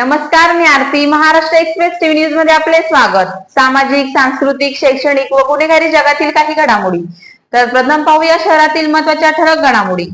नमस्कार मी Aarti. Maharashtra express TV न्यूजमध्ये आपले स्वागत. सामाजिक सांस्कृतिक शैक्षणिक व गुन्हेगारी जगातील काही घडामोडी. तर प्रथम पाहूया शहरातील महत्त्वाच्या ठळक घडामोडी.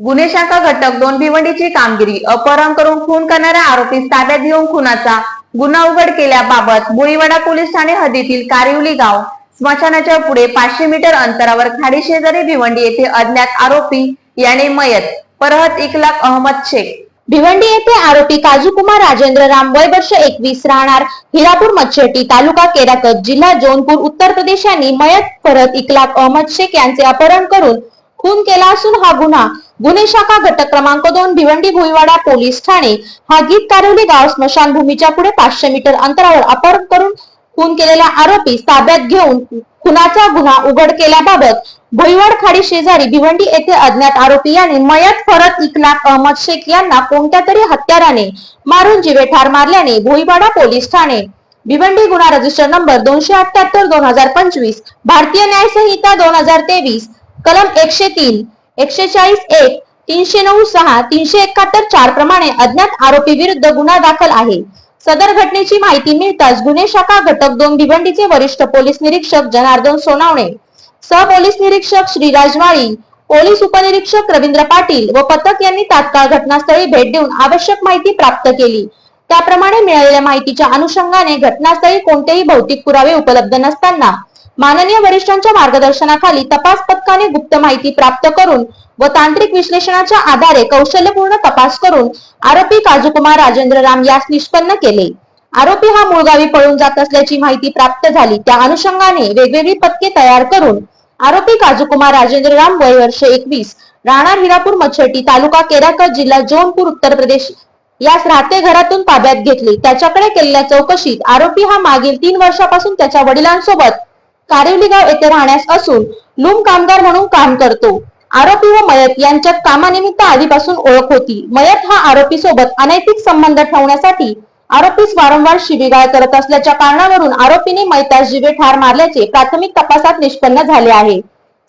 गुन्हे शाखा घटक दोन भिवंडीची कामगिरी अपहरण करून खून करणाऱ्या आरोपीस ताब्यात घेऊन खुनाचा गुन्हा उघड केल्याबाबत बुळीवाडा पोलीस ठाणे हद्दीतील कारिवली गाव स्मशानाच्या पुढे पाचशे मीटर अंतरावर खाडी शेजारी भिवंडी येथे अज्ञात आरोपी याने मयत परहत इकलाक अहमद शेख. भिवंडी येथे आरोपी काजूकुमार राजेंद्र राम वय वर्ष एकवीस राहणार. हिरापूर मच्छेटी तालुका केराकत जिल्हा जोनपूर उत्तर प्रदेश यांनी मयत परत इकलाक अहमद शेख यांचे अपहरण करून खून केला असून हा गुन्हा गुन्हे शाखा घटक क्रमांक दोन भिवंडी भुईवाडा पोलीस ठाणे. हा गीत कारवली गाव स्मशानभूमीच्या पुढे पाचशे मीटर अंतरावर अपहरण करून खून केलेला आरोपी ताब्यात घेऊन खुनाचा गुन्हा उघड केल्याबाबत भुईवाड खाडी शेजारी भिवंडी येथे अज्ञात आरोपी याने मयत फरत इकलाक अहमद शेख यांना कोणत्या तरी हत्याराने मारून जीवे ठार मारल्याने भुईवाडा पोलीस ठाणे. भिवंडी गुन्हा रजिस्टर नंबर दोनशे अठ्याहत्तर दोन हजार पंचवीस भारतीय न्याय संहिता दोन हजार तेवीस कलम एकशे तीन एकशे चाळीस एक तीनशे नऊ सहा तीनशे एकाहत्तर चार प्रमाणे अज्ञात आरोपी विरुद्ध गुन्हा दाखल आहे. सदर घटनेची माहिती मिळताच गुन्हे शाखा घटक दोन भिवंडीचे वरिष्ठ पोलीस निरीक्षक जनार्दन सोनावणे. सहपोलीस निरीक्षक श्रीराज माळी पोलीस उपनिरीक्षक रवींद्र पाटील व पथक यांनी तात्काळ घटनास्थळी भेट देऊन आवश्यक माहिती प्राप्त केली. त्याप्रमाणे मिळालेल्या माहितीच्या अनुषंगाने घटनास्थळी कोणतेही भौतिक पुरावे उपलब्ध नसताना माननीय वरिष्ठांच्या मार्गदर्शनाखाली तपास पथकाने गुप्त माहिती प्राप्त करून व तांत्रिक विश्लेषणाच्या आधारे कौशल्यपूर्ण तपास करून आरोपी काजूकुमार राजेंद्र राम यास निष्पन्न केले. आरोपी हा मूळगावी पळून जात असल्याची माहिती प्राप्त झाली. त्या अनुषंगाने वेगवेगळी पथके तयार करून आरोपी काजूकुमार राजेंद्र राम वय वर्ष एकवीस राहणार हिरापूर मच्छटी तालुका केराकत जिल्हा जौनपूर उत्तर प्रदेश यास राहते घरातून ताब्यात घेतले. त्याच्याकडे केलेल्या चौकशीत आरोपी हा मागील तीन वर्षापासून त्याच्या वडिलांसोबत कारिवलीगाव येथे राहण्यास असून लूम कामगार म्हणून काम करतो. आरोपी व मयत यांच्यात कामानिमित्त आधीपासून ओळख होती. मयत हा आरोपी सोबत अनैतिक संबंध ठेवण्यासाठी आरोपीस वारंवार शिवीगाळ करत असल्याच्या कारणावरून आरोपीने मैतास जिवे ठार मारल्याचे प्राथमिक तपासात निष्पन्न झाले आहे.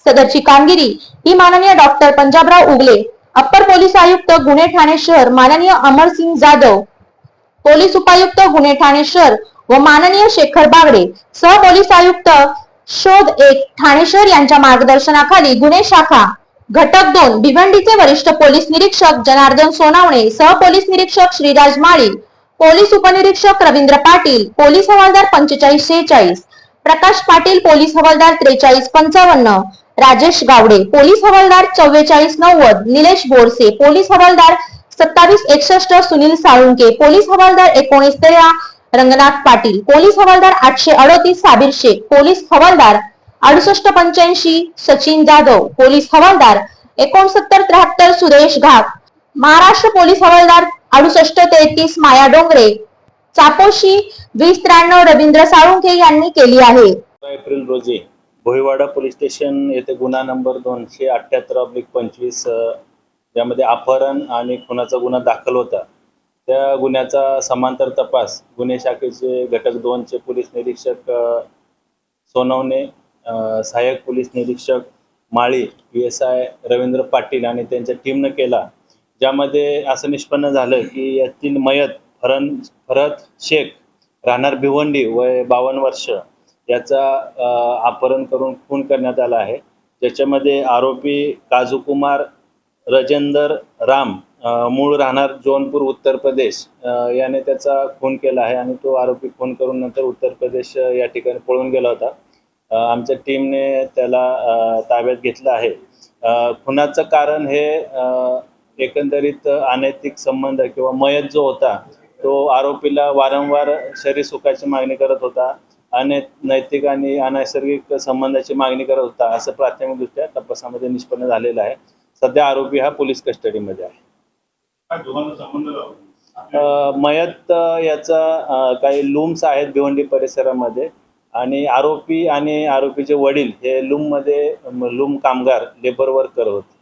सदरची कामगिरी ही माननीय doctor Panjabrao Ugale upper police आयुक्त गुन्हे ठाणे शहर माननीय अमरसिंग जाधव पोलीस उपायुक्त गुन्हे ठाणे शहर व माननीय शेखर बागडे सह पोलीस आयुक्त शोध एक ठाणे शहर यांच्या मार्गदर्शनाखाली गुन्हे शाखा घटक दोन भिवंडीचे वरिष्ठ पोलीस निरीक्षक जनार्दन सोनावणे सह पोलीस निरीक्षक श्रीराज माळी पोलीस उपनिरीक्षक रवींद्र पाटील पोलीस हवालदार पंचेचाळीस शेहेचाळीस प्रकाश पाटील पोलीस हवालदार त्रेचाळीस पंचावन्न राजेश गावडे पोलीस हवालदार चव्वेचाळीस नव्वद निलेश बोरसे पोलीस हवालदार सत्तावीस एकसष्ट सुनील साळुंके पोलीस हवालदार एकोणीस तेरा रंगनाथ पाटील पोलीस हवालदार आठशे अडतीस साबीर शेख पोलीस हवालदार अडुसष्ट पंच्याऐंशी सचिन जाधव पोलीस हवालदार एकोणसत्तर त्र्याहत्तर सुरेश घाट महाराष्ट्र पोलीस हवालदार अडुसष्ट तेहतीस माया डोंगरे. चापोशी वीस त्र्याण्णव रवींद्र साळुंखे यांनी केली आहे. एप्रिल रोजी भोईवाडा पोलीस स्टेशन येथे गुन्हा नंबर दोनशे अठ्ठ्याहत्तर अब्लिक पंचवीस यामध्ये अपहरण आणि खुनाचा गुन्हा दाखल होता. त्या गुन्ह्याचा समांतर तपास गुन्हे शाखेचे घटक दोनचे पोलीस निरीक्षक सोनवणे सहाय्यक पोलीस निरीक्षक Mali P S I Ravindra Patil आणि त्यांच्या टीमनं केला. ज्यामध्ये असं निष्पन्न झालं की यातील मयत फरन फरत शेख राहणार भिवंडी वय बावन्न वर्ष याचा अपहरण करून खून करण्यात आला आहे. ज्याच्यामध्ये आरोपी काजूकुमार रजेंदर राम मूळ राहणार जौनपूर उत्तर प्रदेश याने त्याचा खून केला आहे आणि तो आरोपी खून करून नंतर उत्तर प्रदेश या ठिकाणी पळून गेला होता. आमच्या टीमने त्याला ताब्यात घेतलं आहे. खुनाचं कारण हे एकंदरीत अनैतिक संबंध किंवा मयत जो होता तो आरोपीला वारंवार शरीर सुखाची मागणी करत होता आणि नैतिक आणि अनैसर्गिक संबंधाची मागणी करत होता असं प्राथमिकदृष्ट्या तपासामध्ये निष्पन्न झालेलं आहे. सध्या आरोपी हा पोलीस कस्टडीमध्ये आहे. मयत याचा काही लूम्स आहेत भिवंडी परिसरामध्ये आणि आरोपी आणि आरोपीचे वडील हे लूममध्ये मध्ये लूम कामगार लेबर वर्कर होते.